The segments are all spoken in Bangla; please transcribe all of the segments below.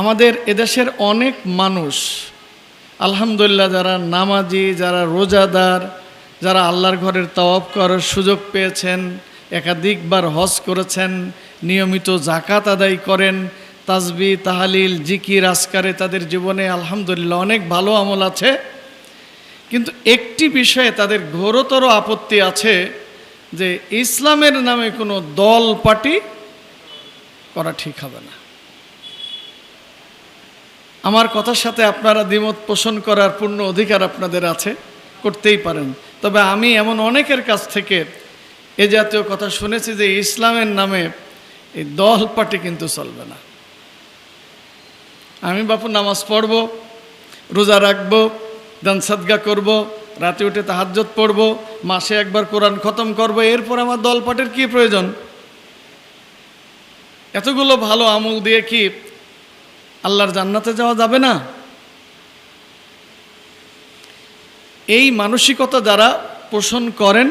আমাদের এদেশের অনেক মানুষ, আলহামদুলিল্লাহ যারা নামাজি, যারা রোজাদার, যারা আল্লাহর ঘরের তওয়াব করার সুযোগ পেয়েছেন, একাধিকবার হজ করেছেন, নিয়মিত জাকাত আদায় করেন, তাজবি, তাহালিল, জিকির আসকারে তাদের জীবনে আলহামদুলিল্লাহ অনেক ভালো আমল আছে। কিন্তু একটি বিষয়ে তাদের ঘোরতর আপত্তি আছে যে ইসলামের নামে কোনো দল পার্টি করা ঠিক হবে না। আমার কথার সাথে আপনারা দ্বিমত পোষণ করার পূর্ণ অধিকার আপনাদের আছে, করতেই পারেন। তবে আমি এমন অনেকের কাছ থেকে এ জাতীয় কথা শুনেছি যে ইসলামের নামে এই দল পার্টি কিন্তু চলবে না। আমি বাপু নামাজ পড়ব, রোজা রাখব, দান সাদগা করব, রাতে উঠে তাহাজ্জত পড়ব, মাসে একবার কোরআন খতম করব, এরপর আমার দল পাটের কী প্রয়োজন? এতগুলো ভালো আমল দিয়ে কি আল্লাহর জান্নাতে যাওয়া যাবে না। এই মানসিকতা যারা পোষণ করেন,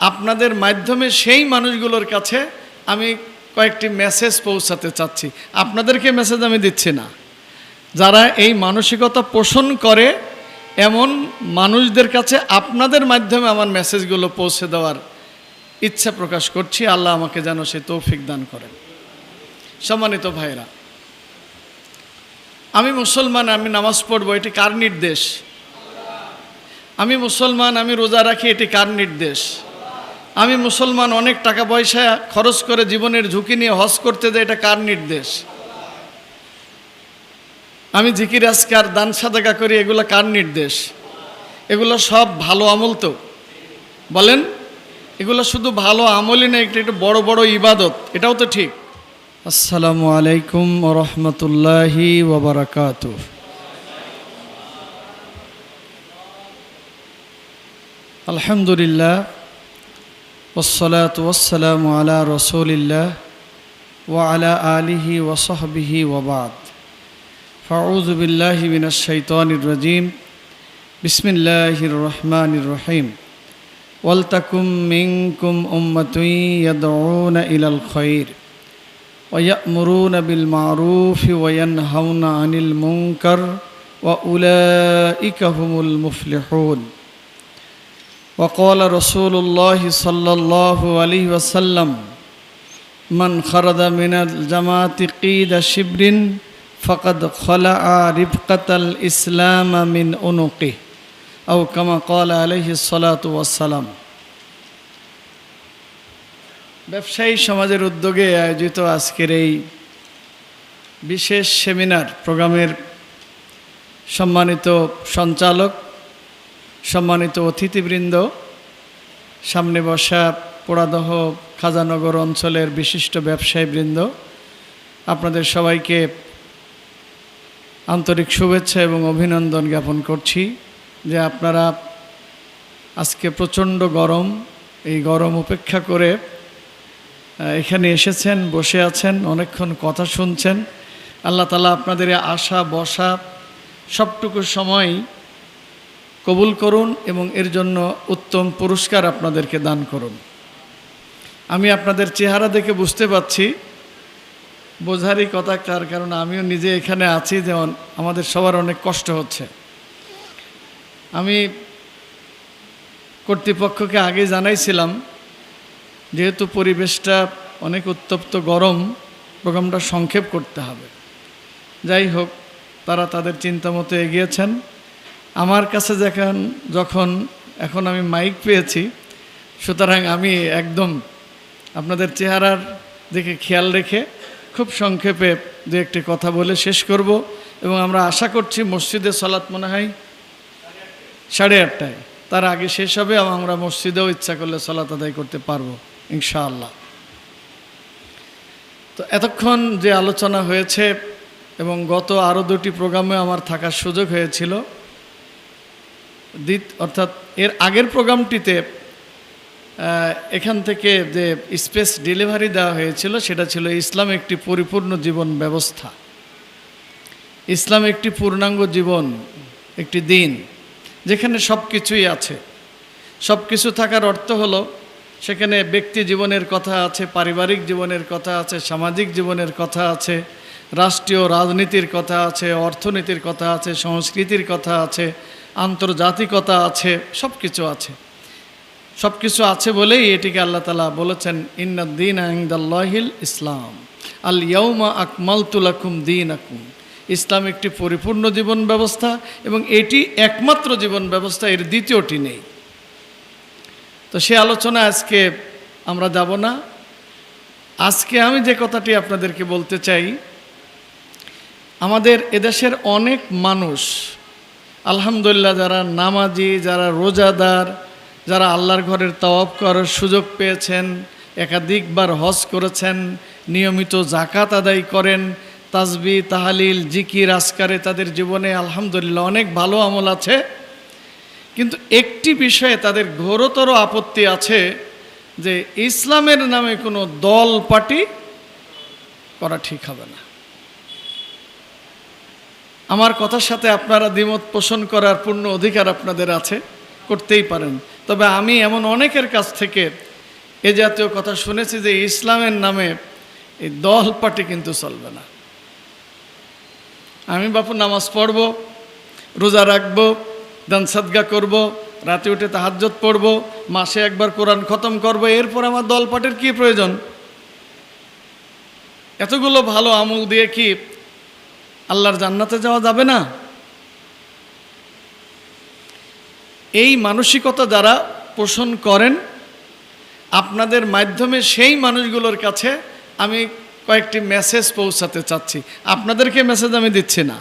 আপনাদের মাধ্যমে সেই মানুষগুলোর কাছে আমি কয়েকটি মেসেজ পৌঁছাতে চাচ্ছি। আপনাদেরকে মেসেজ আমি দিচ্ছি না। যারা এই মানসিকতা পোষণ করে, এমন মানুষদের কাছে আপনাদের মাধ্যমে আমার মেসেজগুলো পৌঁছে দেওয়ার ইচ্ছা প্রকাশ করছি। আল্লাহ আমাকে যেন সে তৌফিক দান করেন। সম্মানিত ভাইরা আমি মুসলমান, আমি নামাজ পড়ব, এটি কার নির্দেশ? আমি মুসলমান, আমি রোজা রাখি, এটি কার নির্দেশ? আমি মুসলমান, অনেক টাকা পয়সা খরচ করে জীবনের ঝুঁকি নিয়ে হজ করতে যাই, এটা কার নির্দেশ? আমি জিকির, আজকার, দান, সাদাকা করি, এগুলো কার নির্দেশ? এগুলো সব ভালো আমল তো। বলেন, এগুলো শুধু ভালো আমলই না একটু বড় বড় ইবাদত, এটাও তো ঠিক। السلام عليكم ورحمة الله وبركاته. الحمد لله والصلاة والسلام على رسول الله وعلى آله وصحبه وبعد. فأعوذ بالله من الشيطان الرجيم. بسم الله الرحمن الرحيم. ولتكن منكم أمة يدعون إلى الخير. ويأمرون بالمعروف وينهون عن المنكر وأولئك هم المفلحون. وقال رسول الله صلى الله عليه وسلم من خرج من الجماعة قيد شبر فقد خلع ربقة الإسلام من عنقه. أو كما قال عليه الصلاة والسلام ব্যবসায়ী সমাজের উদ্যোগে আয়োজিত আজকের এই বিশেষ সেমিনার প্রোগ্রামের সম্মানিত সঞ্চালক, সম্মানিত অতিথিবৃন্দ, সামনে বসা পোড়াদহ খাজানগর অঞ্চলের বিশিষ্ট ব্যবসায়ীবৃন্দ, আপনাদের সবাইকে আন্তরিক শুভেচ্ছা এবং অভিনন্দন জ্ঞাপন করছি যে আপনারা আজকে প্রচণ্ড গরম, এই গরম উপেক্ষা করে এখানে এসেছেন, বসে আছেন, অনেকক্ষণ কথা শুনছেন। আল্লাহ তালা আপনাদের আশা, বসা সবটুকু সময় কবুল করুন এবং এর জন্য উত্তম পুরস্কার আপনাদেরকে দান করুন। আমি আপনাদের চেহারা দেখে বুঝতে পারছি, বোঝারই কথা তার কারণ আমিও নিজে এখানে আছি, যেমন আমাদের সবার অনেক কষ্ট হচ্ছে। আমি কর্তৃপক্ষকে আগে জানাইছিলাম যেহেতু পরিবেশটা অনেক উত্তপ্ত গরম, প্রোগ্রামটা সংক্ষেপ করতে হবে। যাই হোক, তারা তাদের চিন্তা মতো এগিয়েছেন। আমার কাছে যখন যখন, এখন আমি মাইক পেয়েছি, সুতরাং আমি একদম আপনাদের চেহারার দিকে খেয়াল রেখে খুব সংক্ষেপে দু একটি কথা বলে শেষ করব এবং আমরা আশা করছি মসজিদে সলাৎ মনে হয় সাড়ে আটটায়। তার আগে শেষ হবে এবং আমরা মসজিদেও ইচ্ছা করলে সলাৎ আদায় করতে পারব। ইনশাআল্লাহ। তো এতক্ষণ যে আলোচনা হয়েছে এবং গত আরও দুটি প্রোগ্রামে আমার থাকার সুযোগ হয়েছিল, দ্বিত অর্থাৎ এর আগের প্রোগ্রামটিতে এখান থেকে যে স্পেস ডেলিভারি দেওয়া হয়েছিল, সেটা ছিল ইসলাম একটি পরিপূর্ণ জীবন ব্যবস্থা। ইসলাম একটি পূর্ণাঙ্গ জীবন, একটি দিন, যেখানে সব কিছুই আছে। সব কিছু থাকার অর্থ হলো সেখানে ব্যক্তি জীবনের কথা আছে, পারিবারিক জীবনের কথা আছে, সামাজিক জীবনের কথা আছে, রাষ্ট্রীয় রাজনীতির কথা আছে, অর্থনীতির কথা আছে, সংস্কৃতির কথা আছে, আন্তর্জাতিকতা আছে সব কিছু আছে। সব কিছু আছে বলেই এটিকে আল্লাহ তালা বলেছেন ইন্নাদ্দিন আহমদাল্লাহিল ইসলাম। আল ইয়ৌমা আকমাল তুলাকুম দিন আকুম ইসলাম একটি পরিপূর্ণ জীবন ব্যবস্থা এবং এটি একমাত্র জীবন ব্যবস্থা, এর দ্বিতীয়টি নেই। তো সে আলোচনা আজকে আমরা যাব না। আজকে আমি যে কথাটি আপনাদেরকে বলতে চাই, আমাদের এদেশের অনেক মানুষ, আলহামদুলিল্লাহ যারা নামাজি, যারা রোজাদার, যারা আল্লাহর ঘরের তওয়াব করার সুযোগ পেয়েছেন, একাধিকবার হজ করেছেন, নিয়মিত জাকাত আদায় করেন তাজবি তাহালিল, জিকির আসকারে তাদের জীবনে আলহামদুলিল্লাহ অনেক ভালো আমল আছে। কিন্তু একটি বিষয়ে তাদের ঘোরতর আপত্তি আছে যে ইসলামের নামে কোনো দল পার্টি করা ঠিক হবে না। আমার কথার সাথে আপনারা দ্বিমত পোষণ করার পূর্ণ অধিকার আপনাদের আছে, করতেই পারেন। তবে আমি এমন অনেকের কাছ থেকে এ জাতীয় কথা শুনেছি যে ইসলামের নামে এই দল পার্টি কিন্তু চলবে না। আমি বাপু নামাজ পড়ব, রোজা রাখব দান সাদগা করব, রাতে উঠে তাহাজ্জত পড়ব, মাসে একবার কোরআন খতম করব, এরপর আমার দলপাটের কী প্রয়োজন? এতগুলো ভালো আমল দিয়ে কি আল্লাহর জান্নাতে যাওয়া যাবে না? এই মানসিকতা যারা পোষণ করেন, আপনাদের মাধ্যমে সেই মানুষগুলোর কাছে আমি কয়েকটি মেসেজ পৌঁছাতে চাচ্ছি। আপনাদেরকে মেসেজ আমি দিচ্ছি না।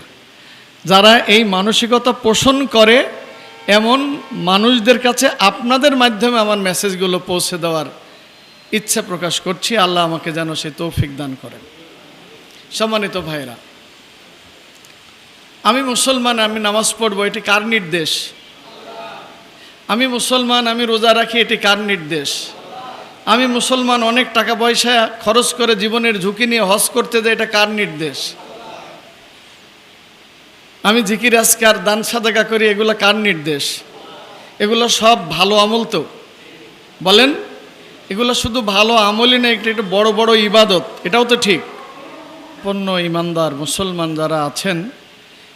যারা এই মানসিকতা পোষণ করে, এমন মানুষদের কাছে আপনাদের মাধ্যমে আমার মেসেজগুলো পৌঁছে দেওয়ার ইচ্ছা প্রকাশ করছি। আল্লাহ আমাকে যেন সে তৌফিক দান করেন। সম্মানিত ভাইরা আমি মুসলমান, আমি নামাজ পড়ব, এটি কার নির্দেশ? আমি মুসলমান, আমি রোজা রাখি, এটি কার নির্দেশ? আমি মুসলমান, অনেক টাকা পয়সা খরচ করে জীবনের ঝুঁকি নিয়ে হজ করতে যাই, এটা কার নির্দেশ? আমি জিকির আজকার, দান সাদাকা করি, এগুলো কার নির্দেশ? এগুলো সব ভালো আমল তো। বলেন, এগুলো শুধু ভালো আমলই না, একটু একটু বড় বড় ইবাদত, এটাও তো ঠিক। পণ্য ইমানদার, মুসলমান যারা আছেন,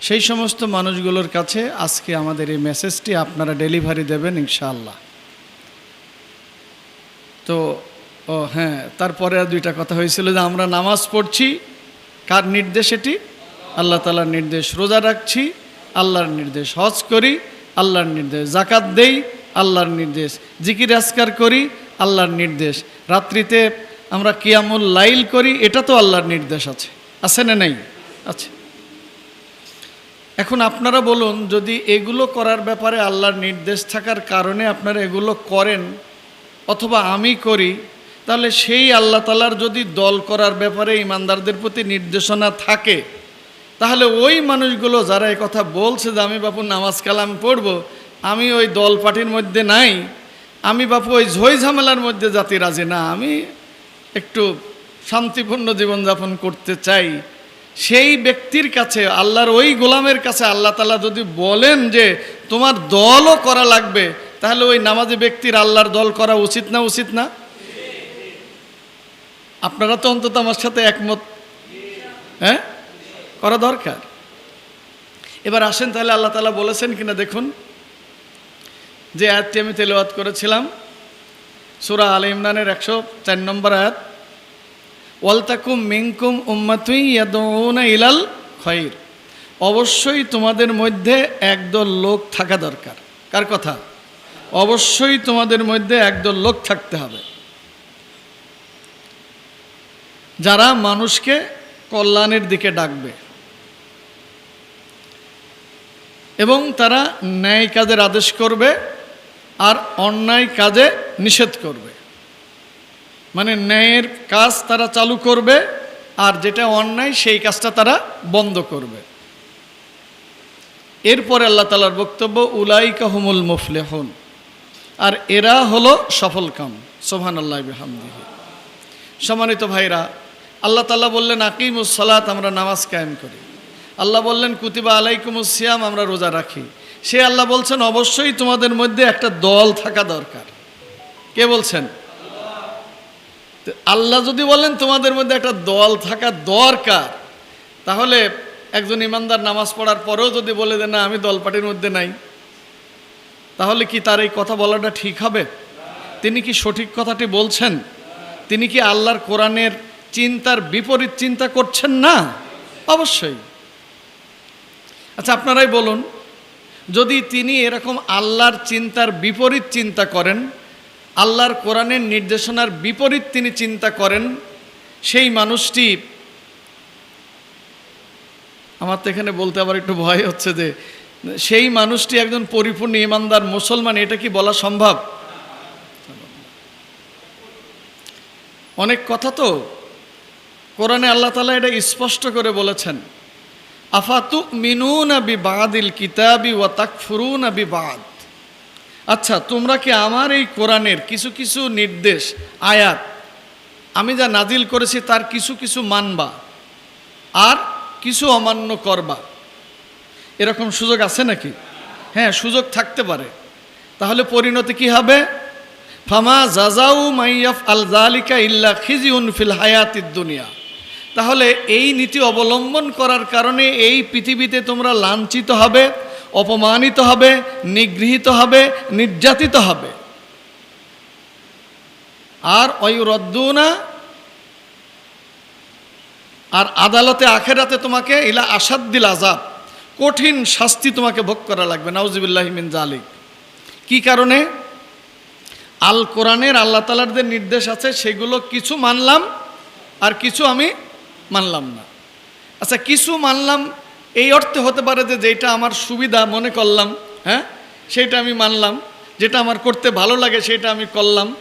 সেই সমস্ত মানুষগুলোর কাছে আজকে আমাদের এই মেসেজটি আপনারা ডেলিভারি দেবেন ইনশাআল্লাহ। তো, ও হ্যাঁ তারপরে আর দুইটা কথা হয়েছিল যে আমরা নামাজ পড়ছি, কার নির্দেশ এটি? আল্লাহ তালার নির্দেশ রোজা রাখছি, আল্লাহর নির্দেশ হজ করি, আল্লাহর নির্দেশ জাকাত দেই, আল্লাহর নির্দেশ জিকির আসকার করি, আল্লাহর নির্দেশ রাত্রিতে আমরা কিয়ামুল লাইল করি, এটা তো আল্লাহর নির্দেশ আছে। আছে না নেই? আছে। এখন আপনারা বলুন, যদি এগুলো করার ব্যাপারে আল্লাহর নির্দেশ থাকার কারণে আপনারা এগুলো করেন অথবা আমি করি, তাহলে সেই আল্লাহ তালার যদি দল করার ব্যাপারে ইমানদারদের প্রতি নির্দেশনা থাকে তাহলে ওই মানুষগুলো যারা এই কথা বলছে যে আমি বাপু নামাজ কালাম পড়ব, আমি ওই দল পার্টির মধ্যে নাই, আমি বাপু ওই ঝই ঝামেলার মধ্যে জাতি রাজি না, আমি একটু শান্তিপূর্ণ জীবনযাপন করতে চাই। সেই ব্যক্তির কাছে, আল্লাহর ওই গোলামের কাছে আল্লাহ তালা যদি বলেন যে তোমার দলও করা লাগবে, তাহলে ওই নামাজি ব্যক্তির আল্লাহর দল করা উচিত না উচিত না? আপনারা তো অন্তত আমার সাথে একমত। হ্যাঁ? করা দরকার। এবার আসেন তাহলে আল্লাহ তালা বলেছেন কিনা দেখুন। যে আয়াতটি আমি তেলাওয়াত করেছিলাম, সুরা আল ইমরানের একশো চার নম্বর আয়াত ওয়ালতাকুম মিঙ্কুম উম্মাতুই ইলাল খৈর। অবশ্যই তোমাদের মধ্যে একদল লোক থাকা দরকার। কার কথা? অবশ্যই তোমাদের মধ্যে একদল লোক থাকতে হবে। যারা মানুষকে কল্যাণের দিকে ডাকবে এবং তারা ন্যায় কাজের আদেশ করবে আর অন্যায় কাজে নিষেধ করবে। মানে ন্যায়ের কাজ তারা চালু করবে আর যেটা অন্যায় সেই কাজটা তারা বন্ধ করবে। এরপরে আল্লাহ তালার বক্তব্য, উলাইকা হুমুল মুফলেহন। আর এরা হলো সফল কাম সোহান আল্লাহ হামদিহি সম্মানিত ভাইরা, আল্লাহ তাল্লাহ বললেন, আকিমুস সালাত, আমরা নামাজ কায়েম করি। আল্লাহ বললেন, কুতিবা আলাইকুমুস সিয়াম, আমরা রোজা রাখি। সে আল্লাহ বলছেন, অবশ্যই তোমাদের মধ্যে একটা দল থাকা দরকার। কে বলছেন? আল্লাহ যদি বলেন, তোমাদের মধ্যে একটা দল থাকা দরকার, তাহলে একজন ইমানদার নামাজ পড়ার পরেও যদি বলে যে না, আমি দলপাটির মধ্যে নাই, তাহলে কি তার এই কথা বলাটা ঠিক হবে? তিনি কি সঠিক কথাটি বলছেন? তিনি কি আল্লাহর কোরআনের চিন্তার বিপরীত চিন্তা করছেন না? অবশ্যই। আচ্ছা আপনারাই বলুন, যদি তিনি এরকম আল্লাহর চিন্তার বিপরীত চিন্তা করেন, আল্লাহর কোরআনের নির্দেশনার বিপরীত তিনি চিন্তা করেন, সেই মানুষটি, আমার তো এখানে বলতে আবার একটু ভয় হচ্ছে যে, সেই মানুষটি একজন পরিপূর্ণ ইমানদার মুসলমান, এটা কি বলা সম্ভব? অনেক কথা তো, কোরআনে আল্লাহ তালা এটা স্পষ্ট করে বলেছেন। আফাতু মিনুন বি বাদিল কিতাবি ওয়া তাকফুরুন বি বাদ আচ্ছা তোমরা কি আমার এই কোরআনের কিছু কিছু নির্দেশ, আয়াত আমি যা নাজিল করেছি তার কিছু কিছু মানবা আর কিছু অমান্য করবা? এরকম সুযোগ আছে নাকি? হ্যাঁ সুযোগ থাকতে পারে। তাহলে পরিণতি কি হবে? ফামা জাজাউ মাইয়াফ আল জালিকা ইল্লা খিজিউন ফিল হায়াতিদ দুনিয়া। তাহলে এই নীতি অবলম্বন করার কারণে এই পৃথিবীতে তোমরা লাঞ্ছিত হবে, অপমানিত হবে, নিগৃহীত হবে, নির্যাতিত হবে। আর অয়ুরদ্দুনা, আর আদালতে আখেরাতে তোমাকে ইলা আসাদ্দিল আজাব কঠিন শাস্তি তোমাকে ভোগ করা লাগবে, নাউজিবিল্লাহ মিন জালিক কি কারণে? আল কোরআনের আল্লাহ তালার যে নির্দেশ আছে, সেগুলো কিছু মানলাম, আর কিছু আমি মানলাম না। আচ্ছা কিছু মানলাম, এই অর্থে হতে পারে যে যেটা আমার সুবিধা মনে করলাম হ্যাঁ? সেটা আমি মানলাম, যেটা আমার করতে ভালো লাগে সেটা আমি করলাম।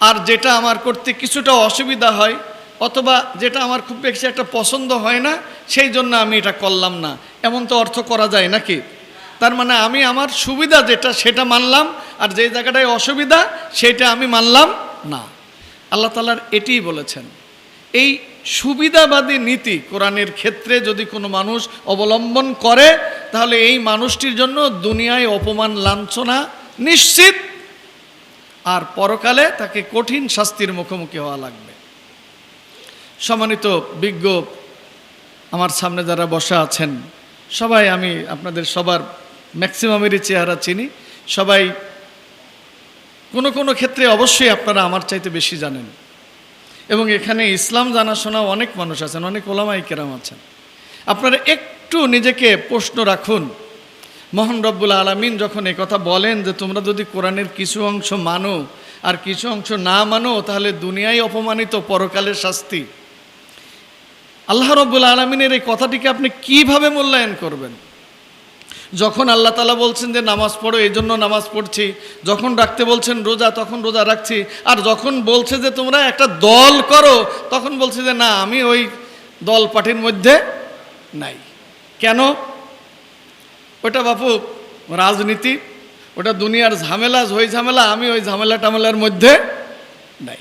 আর যেটা আমার করতে কিছুটা অসুবিধা হয়, অথবা যেটা আমার খুব বেশি একটা পছন্দ হয় না, সেই জন্য আমি এটা করলাম না। এমন তো অর্থ করা যায় নাকি? তার মানে আমি আমার সুবিধা যেটা, সেটা মানলাম, আর যে জায়গাটায় অসুবিধা, সেটা আমি মানলাম না। আল্লাহ তালার এটিই বলেছেন। এই সুবিধাবাদী নীতি কোরআনের ক্ষেত্রে যদি কোনো মানুষ অবলম্বন করে, তাহলে এই মানুষটির জন্য দুনিয়ায় অপমান, লাঞ্ছনা নিশ্চিত। আর পরকালে তাকে কঠিন শাস্তির মুখোমুখি হওয়া লাগবে। সম্মানিত বিজ্ঞ, আমার সামনে যারা বসা আছেন, সবাই আমি আপনাদের সবার ম্যাক্সিমামেরই চেহারা চিনি। সবাই কোনো কোনো ক্ষেত্রে অবশ্যই আপনারা আমার চাইতে বেশি জানেন। এবং এখানে ইসলাম জানাশোনা অনেক মানুষ আছেন, অনেক ওলামাই কেরাম আছেন। আপনারা একটু নিজেকে প্রশ্ন রাখুন। মোহন রব্বুল আলমিন যখন কথা বলেন যে তোমরা যদি কোরআনের কিছু অংশ মানো আর কিছু অংশ না মানো, তাহলে দুনিয়ায় অপমানিত পরকালের শাস্তি। আল্লাহ রব্বুল আলমিনের এই কথাটিকে আপনি কীভাবে মূল্যায়ন করবেন? যখন আল্লাহ তালা বলছেন যে নামাজ পড়ো, এই জন্য নামাজ পড়ছি। যখন রাখতে বলছেন রোজা, তখন রোজা রাখছি। আর যখন বলছে যে তোমরা একটা দল করো, তখন বলছে যে না, আমি ওই দল পার্টির মধ্যে নাই। কেন? ওটা বাপু, রাজনীতি। ওটা দুনিয়ার ঝামেলা হই ঝামেলা, আমি ওই ঝামেলা টামেলার মধ্যে নাই।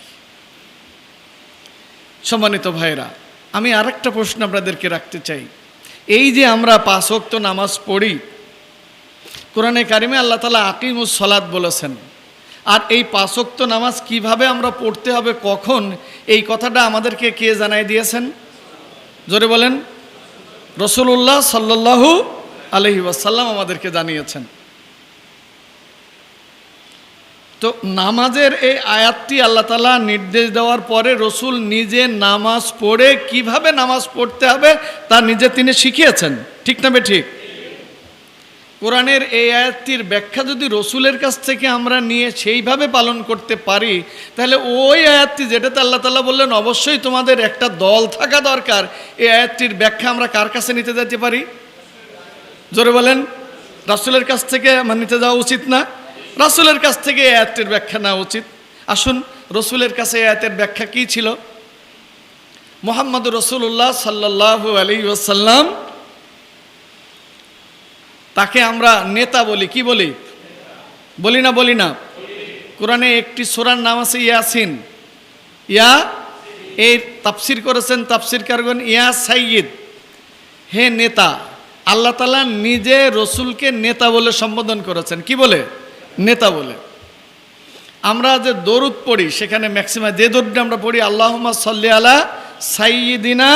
সম্মানিত ভাইরা আমি আরেকটা প্রশ্ন আপনাদেরকে রাখতে চাই। এই যে আমরা পাঁচ নামাজ পড়ি কোরআনে কারিমে আল্লাহ তালা আকিমুস সলাদ বলেছেন। আর এই পাঁচ ওয়াক্ত নামাজ কীভাবে আমরা পড়তে হবে, কখন, এই কথাটা আমাদেরকে কে জানাই দিয়েছেন? জোরে বলেন। রসুল্লাহ সাল্লাল্লাহু আলহি ওয়াসাল্লাম আমাদেরকে জানিয়েছেন। তো নামাজের এই আয়াতটি আল্লাহ তালা নির্দেশ দেওয়ার পরে রসুল নিজে নামাজ পড়ে কীভাবে নামাজ পড়তে হবে তা নিজে তিনি শিখিয়েছেন। ঠিক না বে ঠিক? কোরআনের এই আয়াতটির ব্যাখ্যা যদি রসুলের কাছ থেকে আমরা নিয়ে সেইভাবে পালন করতে পারি, তাহলে ওই আয়াতটি যেটাতে আল্লাহ তালা বললেন, অবশ্যই তোমাদের একটা দল থাকা দরকার। এই আয়াতটির ব্যাখ্যা আমরা কার কাছে নিতে যেতে পারি? জোরে বলেন, রাসুলের কাছ থেকে আমার নিতে যাওয়া উচিত না? রাসুলের কাছ থেকে এই আয়াতটির ব্যাখ্যা নেওয়া উচিত। আসুন, রসুলের কাছে এই আয়াতের ব্যাখ্যা কী ছিল? মোহাম্মদ রসুল্লাহ সাল্লাহ আলী ওসাল্লাম তাকে আমরা নেতা বলি, কি বলি? বলি না বলি না। কোরআনে একটি সোরার নাম আছে ইয়াসিন। ইয়া এই তাফসির করেছেন তাফসির কারগন ইয়া সাইয়িদ হে নেতা, আল্লাহ তালা নিজে রসুলকে নেতা বলে সম্বোধন করেছেন। কি বলে? নেতা বলে। আমরা যে দরুদ পড়ি, সেখানে ম্যাক্সিমাম যে দরুদটা আমরা পড়ি আল্লাহমা সাল্লি আলা সাইয়িদিনা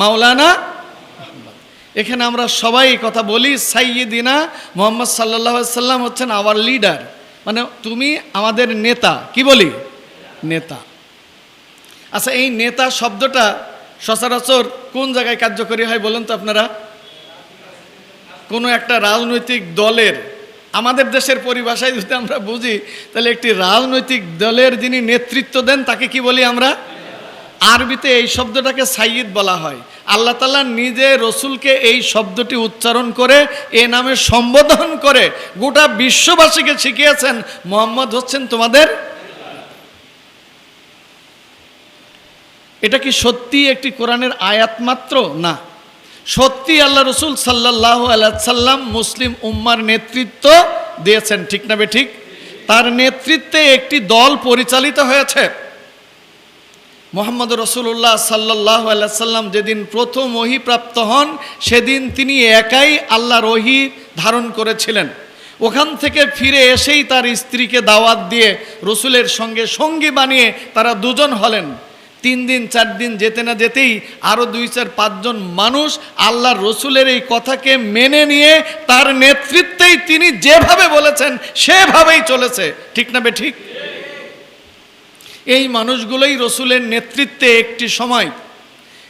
মাওলানা এখানে আমরা সবাই কথা বলি সাইয়িদিনা মোহাম্মদ সাল্লাহ সাল্লাম হচ্ছেন আওয়ার লিডার। মানে তুমি আমাদের নেতা, কি বলি? নেতা। আচ্ছা এই নেতা শব্দটা সচরাচর কোন জায়গায় কার্যকরী হয় বলুন তো আপনারা? কোনো একটা রাজনৈতিক দলের, আমাদের দেশের পরিভাষায় যদি আমরা বুঝি, তাহলে একটি রাজনৈতিক দলের যিনি নেতৃত্ব দেন, তাকে কি বলি আমরা? আরবিতে এই শব্দটাকে সাইয়িদ বলা হয়। আল্লাহ তালা নিজে রসুলকে এই শব্দটি উচ্চারণ করে, এ নামে সম্বোধন করে গোটা বিশ্ববাসীকে শিখিয়েছেন, মোহাম্মদ হচ্ছেন তোমাদের এটা কি সত্যি একটি কোরআনের আয়াত মাত্র? না। সত্যি আল্লাহ রসুল সাল্লাহ সাল্লাম মুসলিম উম্মার নেতৃত্ব দিয়েছেন, ঠিক না বে ঠিক? তার নেতৃত্বে একটি দল পরিচালিত হয়েছে। মোহাম্মদ রসুল্লাহ সাল্লাহ সাল্লাম যেদিন প্রথম ওহি প্রাপ্ত হন, সেদিন তিনি একাই আল্লাহর ওহি ধারণ করেছিলেন। ওখান থেকে ফিরে এসেই তার স্ত্রীকে দাওয়াত দিয়ে রসুলের সঙ্গে সঙ্গী বানিয়ে তারা দুজন হলেন। তিন দিন, চার দিন যেতে না যেতেই আরও দুই, চার পাঁচজন মানুষ আল্লাহ রসুলের এই কথাকে মেনে নিয়ে তার নেতৃত্বেই তিনি যেভাবে বলেছেন, সেভাবেই চলেছে। ঠিক না বে ঠিক? এই মানুষগুলোই রসুলের নেতৃত্বে একটি সময়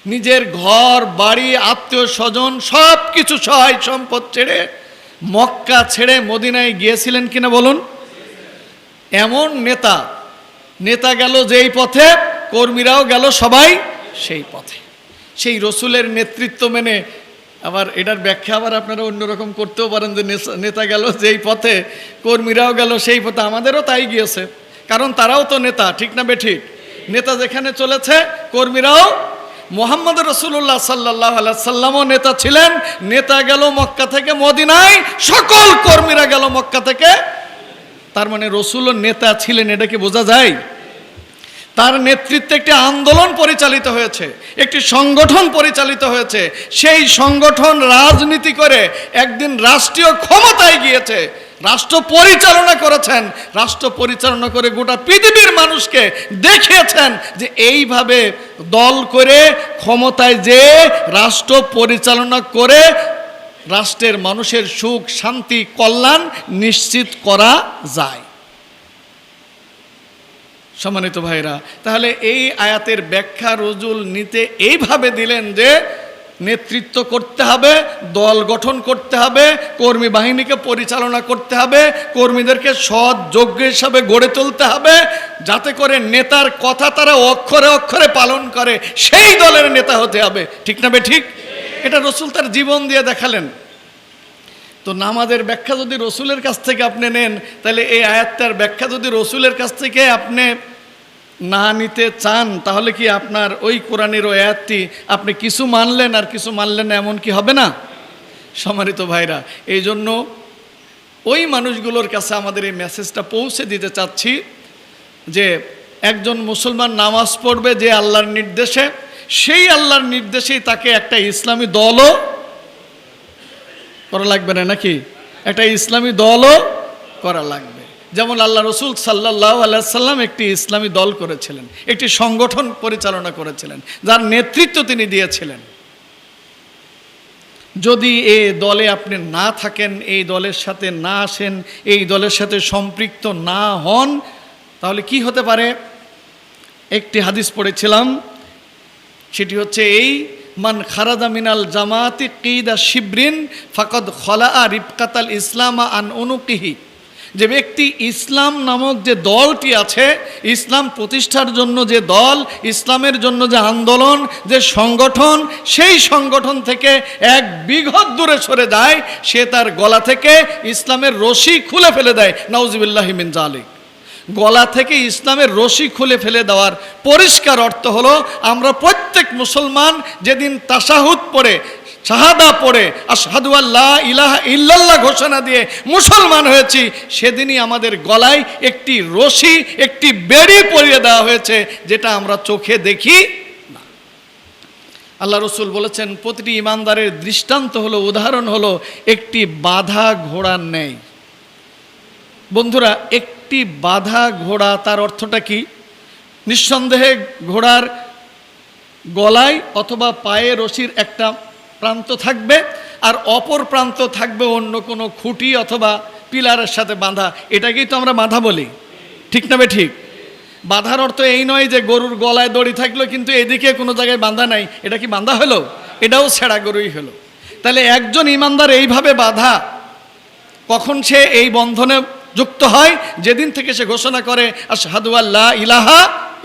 নিজের ঘর, বাড়ি, আত্মীয় স্বজন সব কিছু সহায় সম্পদ ছেড়ে মক্কা ছেড়ে মদিনায় গিয়েছিলেন কিনা বলুন? এমন নেতা নেতা গেল যেই পথে, কর্মীরাও গেল সবাই সেই পথে। সেই রসুলের নেতৃত্ব মেনে, আবার এটার ব্যাখ্যা আবার আপনারা অন্যরকম করতেও পারেন যে নেতা- গেল যেই পথে, কর্মীরাও গেল সেই পথে, আমাদেরও তাই গিয়েছে। কারণ তারাও তো নেতা, ঠিক না বেঠিক? নেতা যেখানে চলেছে, কর্মীরাও মোহাম্মদ রসুল্লাহ সাল্লাহ সাল্লামও নেতা ছিলেন, নেতা গেল মক্কা থেকে মদিনায়, সকল কর্মীরা গেল মক্কা থেকে। তার মানে রসুলও নেতা ছিলেন, এটা কি বোঝা যায়? তার নেতৃত্বে একটি আন্দোলন পরিচালিত হয়েছে, একটি সংগঠন পরিচালিত হয়েছে, সেই সংগঠন রাজনীতি করে একদিন রাষ্ট্রীয় ক্ষমতায় গিয়েছে। রাষ্ট্র পরিচালনা করেছেন, রাষ্ট্র পরিচালনা করে গোটা পৃথিবীর মানুষকে দেখিয়েছেন যে এইভাবে দল করে, ক্ষমতায় যে রাষ্ট্র পরিচালনা করে, রাষ্ট্রের মানুষের সুখ, শান্তি, কল্যাণ নিশ্চিত করা যায়। সম্মানিত ভাইরা, তাহলে এই আয়াতের ব্যাখ্যা, রজুল নিতে এইভাবে দিলেন যে নেতৃত্ব করতে হবে, দল গঠন করতে হবে, কর্মী বাহিনীকে পরিচালনা করতে হবে, কর্মীদেরকে সৎ যোগ্য হিসাবে গড়ে তুলতে হবে, যাতে করে নেতার কথা তারা অক্ষরে অক্ষরে পালন করে, সেই দলের নেতা হতে হবে। ঠিক না বে ঠিক? এটা রসুল তার জীবন দিয়ে দেখালেন। তো নামাজের ব্যাখ্যা যদি রসুলের কাছ থেকে আপনি নেন, তাহলে এই আয়াতটার ব্যাখ্যা যদি রসুলের কাছ থেকে আপনি না নিতে চান, তাহলে কি আপনার ওই কোরআনের ওই আয়াতটি আপনি কিছু মানলেন আর কিছু মানলেন এমন কি হবে না? সম্মানিত ভাইরা এই জন্য ওই মানুষগুলোর কাছে আমাদের এই মেসেজটা পৌঁছে দিতে চাচ্ছি যে, একজন মুসলমান নামাজ পড়বে যে আল্লাহর নির্দেশে, সেই আল্লাহর নির্দেশেই তাকে একটা ইসলামী দলও করা লাগবে না নাকি? একটা ইসলামী দলও করা লাগবে। যেমন আল্লাহ রসুল সাল্লাহ আল্লাহ একটি ইসলামী দল করেছিলেন, একটি সংগঠন পরিচালনা করেছিলেন, যার নেতৃত্ব তিনি দিয়েছিলেন। যদি এ দলে আপনি না থাকেন, এই দলের সাথে না আসেন, এই দলের সাথে সম্পৃক্ত না হন, তাহলে কি হতে পারে? একটি হাদিস পড়েছিলাম, সেটি হচ্ছে এই, মান খারাদা মিনাল জামাতি কিদা শিবরিন ফাকদ খলা রিপকাতাল ইসলামা আন অনুকিহি যে ব্যক্তি ইসলাম নামক যে দলটি আছে, ইসলাম প্রতিষ্ঠার জন্য যে দল, ইসলামের জন্য যে আন্দোলন, যে সংগঠন, সেই সংগঠন থেকে এক বিঘত দূরে সরে যায়, সে তার গলা থেকে ইসলামের রশি খুলে ফেলে দেয়, নাউজিবিল্লাহ মিন জালিক গলা থেকে ইসলামের রশি খুলে ফেলে দেওয়ার পরিষ্কার অর্থ হলো, আমরা প্রত্যেক মুসলমান যেদিন তাসাহুদ পড়ে শাহাদা পড়ে, আশহাদু আল্লাহ ইলাহা ইল্লাল্লাহ ঘোষণা দিয়ে মুসলমান হয়েছি, সেদিনই আমাদের গলায় একটি রশি, একটি বেড়ি পরিয়ে দেওয়া হয়েছে, যেটা আমরা চোখে দেখি আল্লাহ রসুল বলেছেন, প্রতিটি ইমানদারের দৃষ্টান্ত হলো, উদাহরণ হলো, একটি বাধা ঘোড়ার নেই। বন্ধুরা, একটি বাধা ঘোড়া তার অর্থটা কি? নিঃসন্দেহে ঘোড়ার গলায় অথবা পায়ে রশির একটা প্রান্ত থাকবে, আর অপর প্রান্ত থাকবে অন্য কোনো খুঁটি অথবা পিলারের সাথে বাঁধা। এটাকেই তো আমরা বাঁধা বলি। ঠিক না বে ঠিক? বাঁধার অর্থ এই নয় যে গরুর গলায় দড়ি থাকল, কিন্তু এদিকে কোনো জায়গায় বাঁধা নাই। এটা কি বাঁধা হলো? এটাও ছেঁড়া গরুই হলো। তাহলে একজন ইমানদার এইভাবে বাঁধা, কখন সে এই বন্ধনে যুক্ত হয়? যেদিন থেকে সে ঘোষণা করে, আশহাদু আল্লাহ ইলাহা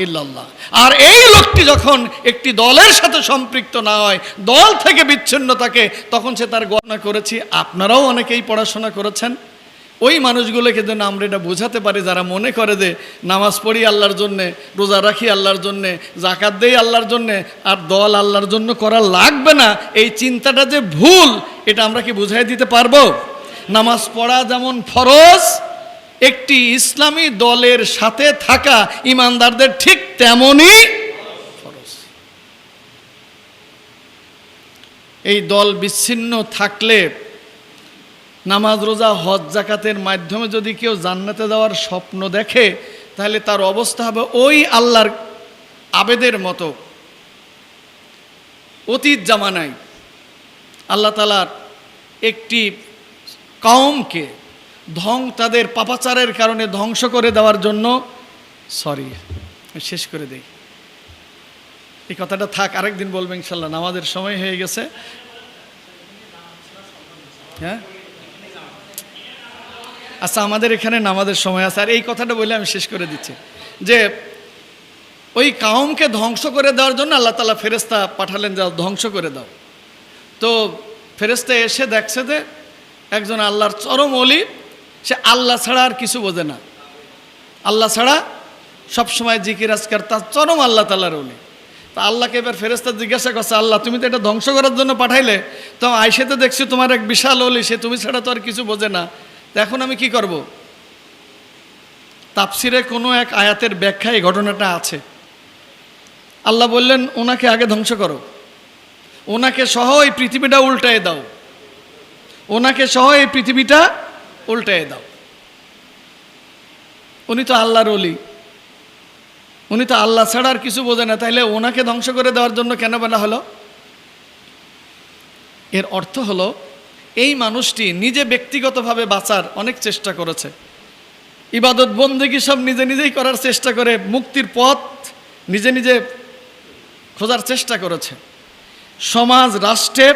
ইল্লাল্লাহ। আর এই লোকটি যখন একটি দলের সাথে সম্পৃক্ত না হয়, দল থেকে বিচ্ছিন্ন থাকে তখন সে তার গণনা করেছি। আপনারাও অনেকেই পড়াশোনা করেছেন। ওই মানুষগুলোকে যেন আমরা এটা বোঝাতে পারি, যারা মনে করে যে নামাজ পড়ি আল্লাহর জন্যে, রোজা রাখি আল্লাহর জন্যে জাকাত দেই আল্লাহর জন্যে, আর দল আল্লাহর জন্য করা লাগবে না, এই চিন্তাটা যে ভুল, এটা আমরা কি বুঝাই দিতে পারব? নামাজ পড়া যেমন ফরজ একটি ইসলামী দলের সাথে থাকা ইমানদারদের ঠিক তেমনই এই দল বিচ্ছিন্ন থাকলে নামাজ, রোজা, হজ জাকাতের মাধ্যমে যদি কেউ জান্নাতে যাওয়ার স্বপ্ন দেখে, তাহলে তার অবস্থা হবে ওই আল্লাহর আবেদের মতো। অতীত জামানায় আল্লাহ তালার একটি কওমকে ধ্বং তাদের পাপাচারের কারণে ধ্বংস করে দেওয়ার জন্য, সরি শেষ করে দেই। এই কথাটা থাক, আরেকদিন বলবেন ইনশাল্লাহ, নামাজের সময় হয়ে গেছে। হ্যাঁ? আচ্ছা আমাদের এখানে নামাজের সময় আছে, আর এই কথাটা বলে আমি শেষ করে দিচ্ছি। যে ওই কাউমকে ধ্বংস করে দেওয়ার জন্য আল্লাহ তালা ফেরেস্তা পাঠালেন যা ধ্বংস করে দাও। তো ফেরেস্তা এসে দেখছে যে একজন আল্লাহর চরম অলি আল্লাহ ছাড়া আর কিছু বোঝে না। আল্লাহ ছাড়া সবসময় জিকির, আজকার, তার চরম আল্লাহ তাল্লাহর অলি তা আল্লাহকে এবার ফেরেস্তা জিজ্ঞাসা করছে, আল্লাহ, তুমি তো এটা ধ্বংস করার জন্য পাঠাইলে, তো আইসে তো দেখছি তোমার এক বিশাল অলি সে তুমি ছাড়া তো আর কিছু বোঝে না। তো এখন আমি কি করব? তাপসিরে কোনো এক আয়াতের ব্যাখ্যা এই ঘটনাটা আছে। আল্লাহ বললেন, ওনাকে আগে ধ্বংস করো। ওনাকে সহ এই পৃথিবীটা উল্টায় দাও। ওনাকে সহ এই পৃথিবীটা উল্টায় দাও। উনি তো আল্লাহর অলি উনি তো আল্লাহ ছাড়া আর কিছু বোঝে না। তাইলে ওনাকে ধ্বংস করে দেওয়ার জন্য কেন বলা হলো? এর অর্থ হলো, এই মানুষটি নিজে ব্যক্তিগতভাবে বাঁচার অনেক চেষ্টা করেছে। ইবাদত বন্দেগী সব নিজে নিজেই করার চেষ্টা করে, মুক্তির পথ নিজে নিজে খোঁজার চেষ্টা করেছে। সমাজ, রাষ্ট্রে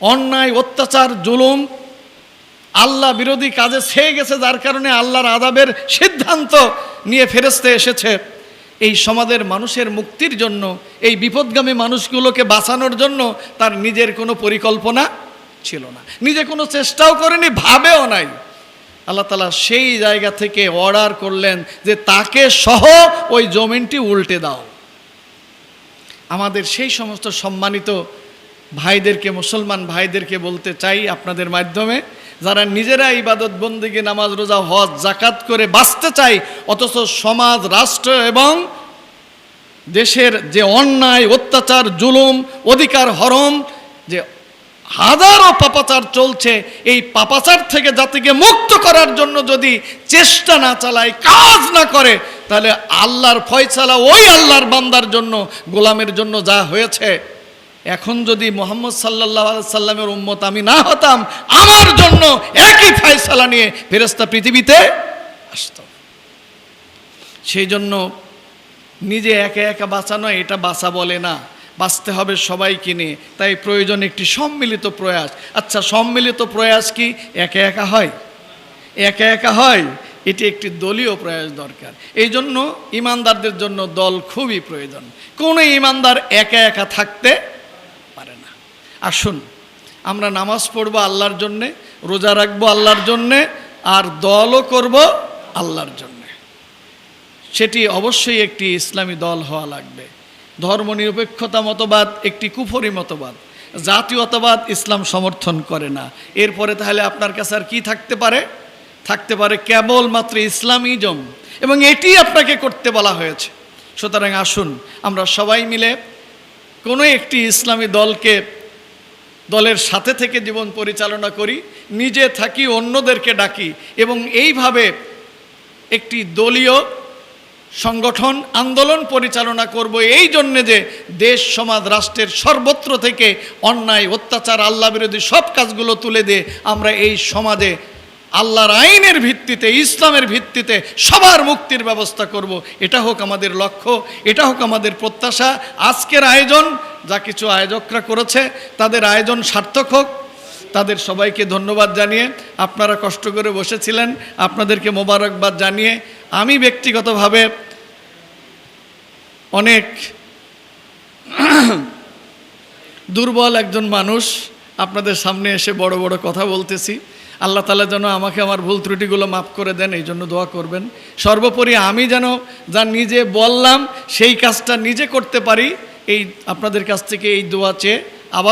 অন্যায়, অত্যাচার, জুলুম আল্লাহ বিরোধী কাজে ছেয়ে গেছে, যার কারণে আল্লাহর আদাবের সিদ্ধান্ত নিয়ে ফেরেস্তে এসেছে। এই সমাজের মানুষের মুক্তির জন্য, এই বিপদগামী মানুষগুলোকে বাঁচানোর জন্য তার নিজের কোনো পরিকল্পনা ছিল না। নিজে কোনো চেষ্টাও করেনি, ভাবেও নাই। আল্লাহ তালা সেই জায়গা থেকে অর্ডার করলেন যে তাকে সহ ওই জমিনটি উল্টে দাও। আমাদের সেই সমস্ত সম্মানিত ভাইদেরকে, মুসলমান ভাইদেরকে বলতে চাই আপনাদের মাধ্যমে, যারা নিজেরা ইবাদত বন্দিকে নামাজ, রোজা, হজ জাকাত করে বাঁচতে চাই অথচ সমাজ, রাষ্ট্র এবং দেশের যে অন্যায়, অত্যাচার, জুলুম, অধিকার হরম, যে হাজারো পাপাচার চলছে, এই পাপাচার থেকে জাতিকে মুক্ত করার জন্য যদি চেষ্টা না চালায়, কাজ না করে, তাহলে আল্লাহর ফয়সালা ওই আল্লাহর বান্দার জন্য, গোলামের জন্য যা হয়েছে এখন যদি মোহাম্মদ সাল্লাহ সাল্লামের উম্মত আমি না হতাম, আমার জন্য একই ফয়সালা নিয়ে ফেরেস্তা পৃথিবীতে আসত। সেই জন্য নিজে একে একা বাঁচানো এটা বাঁচা বলে না। বাঁচতে হবে সবাইকে নিয়ে। তাই প্রয়োজন একটি সম্মিলিত প্রয়াস। আচ্ছা সম্মিলিত প্রয়াস কি একে একা হয়? একা একা হয়, এটি একটি দলীয় প্রয়াস দরকার। এই জন্য ইমানদারদের জন্য দল খুবই প্রয়োজন। কোনো ইমানদার একা একা থাকতে আসুন, আমরা নামাজ পড়ব আল্লাহর জন্যে, রোজা রাখব আল্লাহর জন্যে, আর দলও করব আল্লাহর জন্যে। সেটি অবশ্যই একটি ইসলামী দল হওয়া লাগবে। ধর্মনিরপেক্ষতা মতবাদ একটি কুফরি মতবাদ। জাতীয়তাবাদ ইসলাম সমর্থন করে না। এরপরে তাহলে আপনার কাছে আর কি থাকতে পারে? থাকতে পারে কেবলমাত্র ইসলামিজম। এবং এটি আপনাকে করতে বলা হয়েছে। সুতরাং আসুন, আমরা সবাই মিলে কোনো একটি ইসলামী দলকে দলের সাথে থেকে জীবন পরিচালনা করি, নিজে থাকি, অন্যদেরকে ডাকি এবং এইভাবে একটি দলীয় সংগঠন, আন্দোলন পরিচালনা করব। এই জন্যে যে দেশ, সমাজ, রাষ্ট্রের সর্বত্র থেকে অন্যায়, অত্যাচার, আল্লাহ বিরোধী সব কাজগুলো তুলে দিয়ে আমরা এই সমাজে আল্লাহর আইনের ভিত্তিতে, ইসলামের ভিত্তিতে সবার মুক্তির ব্যবস্থা করব। এটা হোক আমাদের লক্ষ্য, এটা হোক আমাদের প্রত্যাশা। আজকের আয়োজন, যা কিছু আয়োজকরা করেছে, তাদের আয়োজন সার্থক হোক। তাদের সবাইকে ধন্যবাদ জানিয়ে আপনারা কষ্ট করে বসেছিলেন। আপনাদেরকে মোবারকবাদ জানিয়ে আমি ব্যক্তিগতভাবে অনেক দুর্বল একজন মানুষ আপনাদের সামনে এসে বড় বড় কথা বলতেছি। আল্লাহ তালা যেন আমাকে আমার ভুল ত্রুটিগুলো মাফ করে দেন, এই জন্য দোয়া করবেন। সর্বোপরি আমি যেন যা নিজে বললাম, সেই কাজটা নিজে করতে পারি, এই আপনাদের কাছ থেকে এই দোয়া চেয়ে